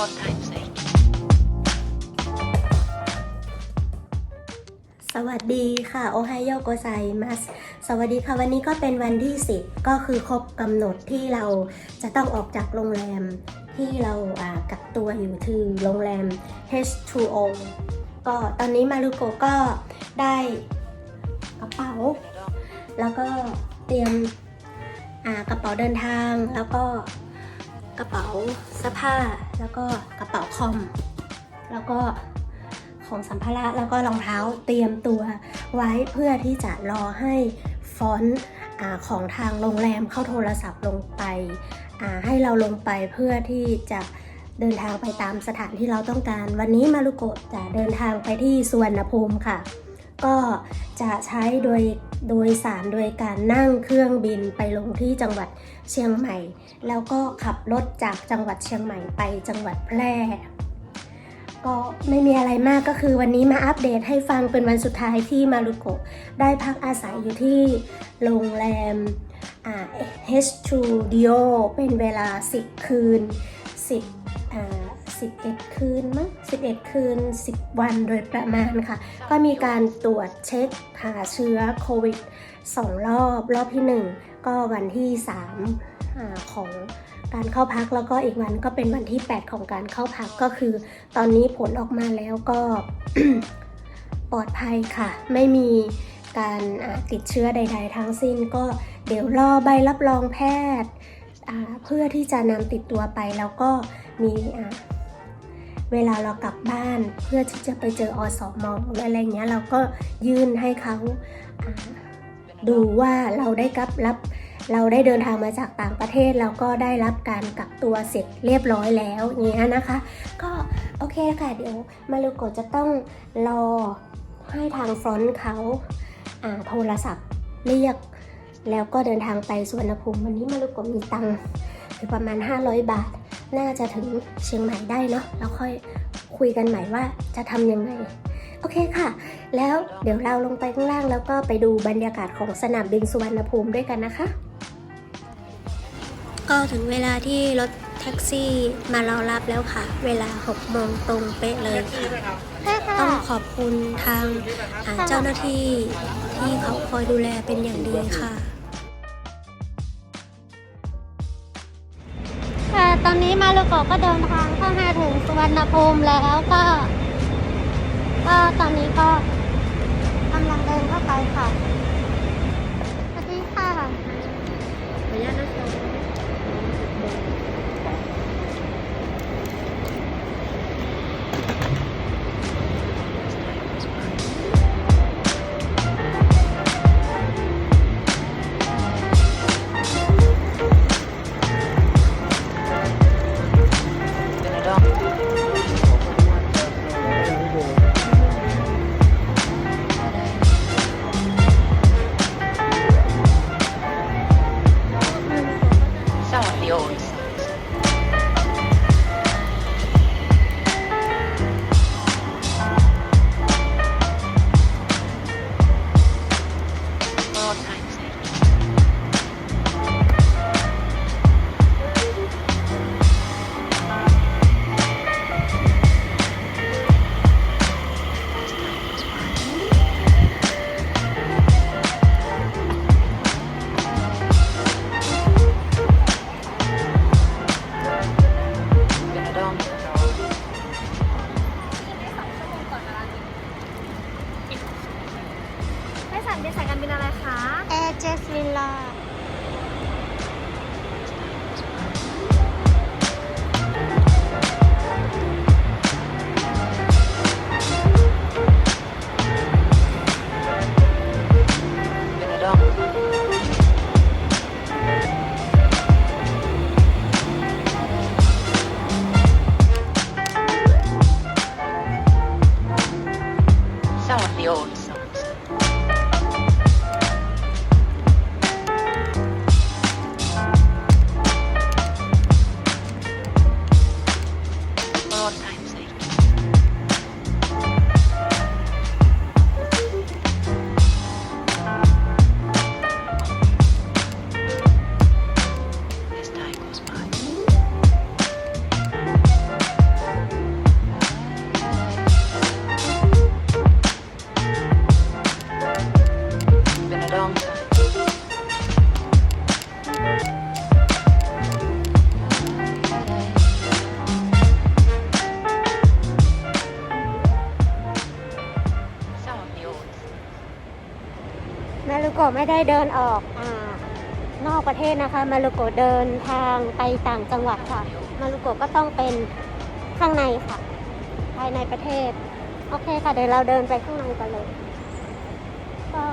short time's sake. สวัสดีค่ะ โอไฮโอโกไซมัส สวัสดีค่ะ วันนี้ก็เป็นวันที่ 10 ก็คือครบกำหนดที่เราจะต้องออกจากโรงแรมที่เราอ่ากักตัวอยู่คือโรงแรม H2O ก็ตอนนี้มารุโกก็ได้กระเป๋า แล้วก็เตรียมอ่ากระเป๋าเดินทางแล้วก็ กระเป๋าเสื้อผ้า แล้วก็กระเป๋าคอม แล้วก็ของสัมภาระแล้วก็รองเท้าเตรียมตัวไว้เพื่อที่จะรอให้ฟอนต์ของทางโรงแรมเข้าโทรศัพท์ลงไป ให้เราลงไปเพื่อที่จะเดินทางไปตามสถานที่เราต้องการ วันนี้มารุโกะจะเดินทางไปที่สุวรรณภูมิค่ะ ก็จะใช้โดย โดยสารโดยการนั่งเครื่องบินไปลงที่จังหวัดเชียงใหม่ แล้วก็ขับรถจากจังหวัดเชียงใหม่ไปจังหวัดแพร่ ก็ไม่มีอะไรมากก็คือวันนี้มาอัปเดตให้ฟังเป็นวันสุดท้ายที่มารุโกะได้พักอาศัยอยู่ที่โรงแรม H2 Dio เป็นเวลา 10 คืน 10 11 คืนมั้ง11 คืน 10 วันโดยประมาณค่ะ ก็มีการตรวจเช็คหาเชื้อโควิด 2 รอบ รอบที่ 1 ก็วันที่ 3อาของการเข้าพักแล้วก็อีกวันก็เป็นวันที่ 8 ของการเข้าพักก็คือ ตอนนี้ผลออกมาแล้วก็ปลอดภัยค่ะ ไม่มีการอ่าติดเชื้อใด ๆ ทั้งสิ้นก็เดี๋ยวรอใบรับรองแพทย์อ่าเพื่อที่จะนำติดตัวไปแล้วก็มีอ่า เวลาเรากลับบ้านเพื่อที่จะไปเจออสมหรืออะไรเงี้ยเราก็ยื่นให้เขาดูว่าเราได้รับรับเราได้เดินทางมาจากต่างประเทศ แล้วก็ได้รับการกักตัวเสร็จเรียบร้อยแล้วเงี้ยนะคะ ก็โอเคค่ะเดี๋ยวมารุโกะจะต้องรอให้ทางฟรอนต์เขาโทรศัพท์เรียก แล้วก็เดินทางไปสุวรรณภูมิวันนี้มารุโกะมีตังค์อยู่ประมาณ 500 บาท น่าจะถึงเชียงใหม่ได้เนาะแล้วค่อยคุยกันใหม่ว่าจะทำยังไง โอเคค่ะ แล้วเดี๋ยวเราลงไปข้างล่างแล้วก็ไปดูบรรยากาศของสนามบินสุวรรณภูมิด้วยกันนะคะ ก็ถึงเวลาที่รถแท็กซี่มารอรับแล้วค่ะ เวลา6โมงตรงเป๊ะเลยค่ะต้องขอบคุณทางอ่าเจ้าหน้าที่ที่เขาคอยดูแลเป็นอย่างดีค่ะ ตอนนี้มาลูกโกก็เดินทางเข้ามาถึงสุวรรณภูมิแล้วก็ ก็ตอนนี้ก็กำลังเดินเข้าไปค่ะ โกะไม่ได้เดินออกอานอกประเทศนะคะ มารุโกะเดินทางไปต่างจังหวัดค่ะ มารุโกะก็ต้องเป็นข้างในค่ะ ภายในประเทศ โอเคค่ะ เดี๋ยวเราเดินไปข้างในกันเลย ก็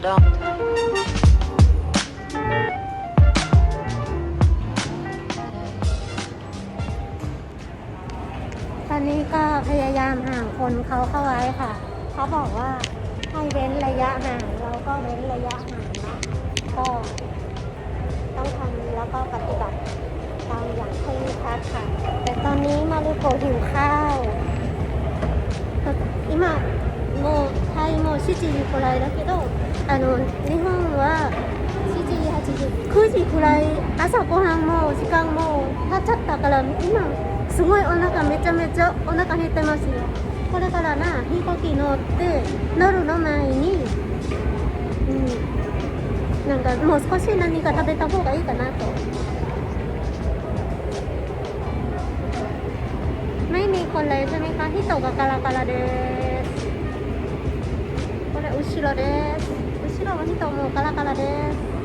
Been a long time. ตอนนี้ก็พยายามห่างคนเขาเข้าไว้ค่ะ เขาบอกว่าให้เว้นระยะห่าง เราก็เว้นระยะห่างเนาะก็ต้องทำแล้วก็ปฏิบัติตามอย่างเคร่งครัดค่ะ แต่ตอนนี้มารุโกะหิวข้าว今もうタイも7時くらいだけど あの日本は9時くらい朝ごはんも時間も経っちゃったから今すごいお腹めちゃめちゃお腹減ってますよ。これからな飛行機乗って乗るの前にうんなんかもう少し何か食べた方がいいかなと。目にこれみか？人がカラカラです。これ後ろです。かもちと思うカラカラです。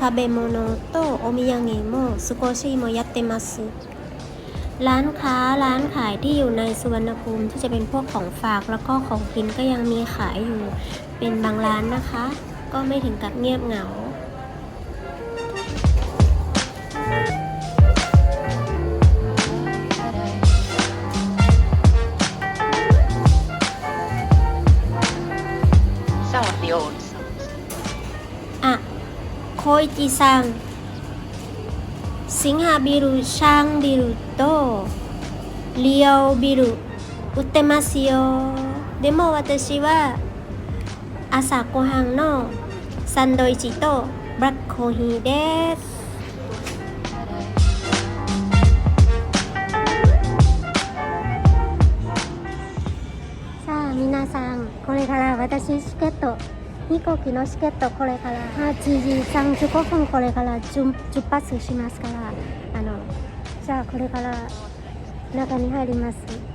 食べ物とお土産も少しもやってますร้านค้าร้านขายที่อยู่ในสุวรรณภูมิที่จะเป็นพวกของฝากแล้วก็ของกินก็ยังมีขายอยู่เป็นบางร้านนะคะ ก็ไม่ถึงกับเงียบเหงา 小市さん。シンハビル、シャンビルとリオビル売ってますよ。でも私は朝ごはんのサンドイッチとブラックコーヒーです。さあ皆さんこれから私チケット飛行機のチケットこれから。8時35分これから出出発しますから。あのじゃあこれから中に入ります。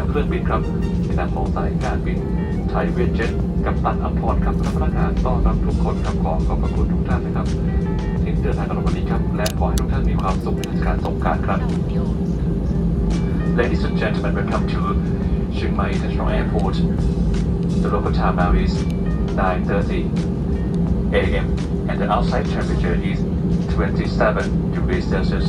จากเครื่องบินครับในนามของสายการบินไทยเวทเจ็ตกับตันอัมพรครับและพนักงานต้อนรับทุกคนครับขอขอบพระคุณทุกท่านนะครับที่เดินทางกับเราวันนี้ครับและขอให้ทุกท่านมีความสุขในเทศกาลสงกานต์ครับ Ladies and gentlemen, welcome to Chiang Mai International Airport. The local time now is 9:30 a.m. and the outside temperature is 27 degrees Celsius.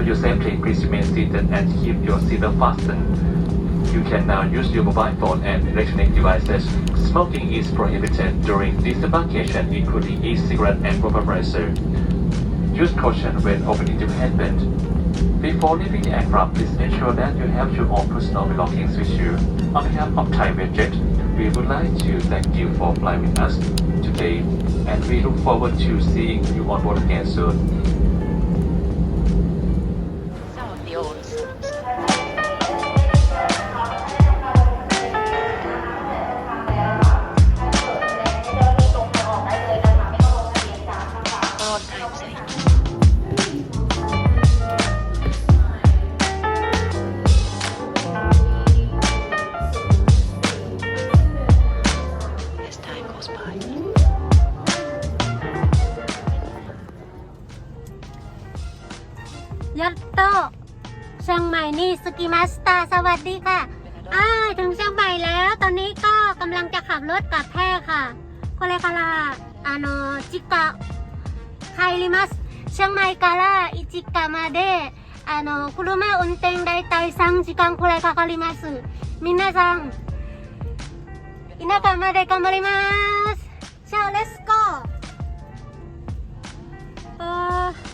For your safety, please remain seated and keep your seatbelt fastened. You can now use your mobile phone and electronic devices. Smoking is prohibited during disembarkation, including e-cigarette and vaporizer. Use caution when opening the headband. Before leaving the aircraft, please ensure that you have your own personal belongings with you. On behalf of Thai Jet, we would like to thank you for flying with us today, and we look forward to seeing you on board again soon. ใหม่นี่สกิมาสตาสวัสดีค่ะ อ่าถึงเชียงใหม่แล้ว ตอนนี้ก็กำลังจะขับรถกลับแพร่ค่ะโคเรคาราあのจิกะ帰りますเชียงใหม่からอิจิกะまであの車運転だいたい3時間くらいかかります皆さん田舎まで頑張りますじゃあレッツゴーあー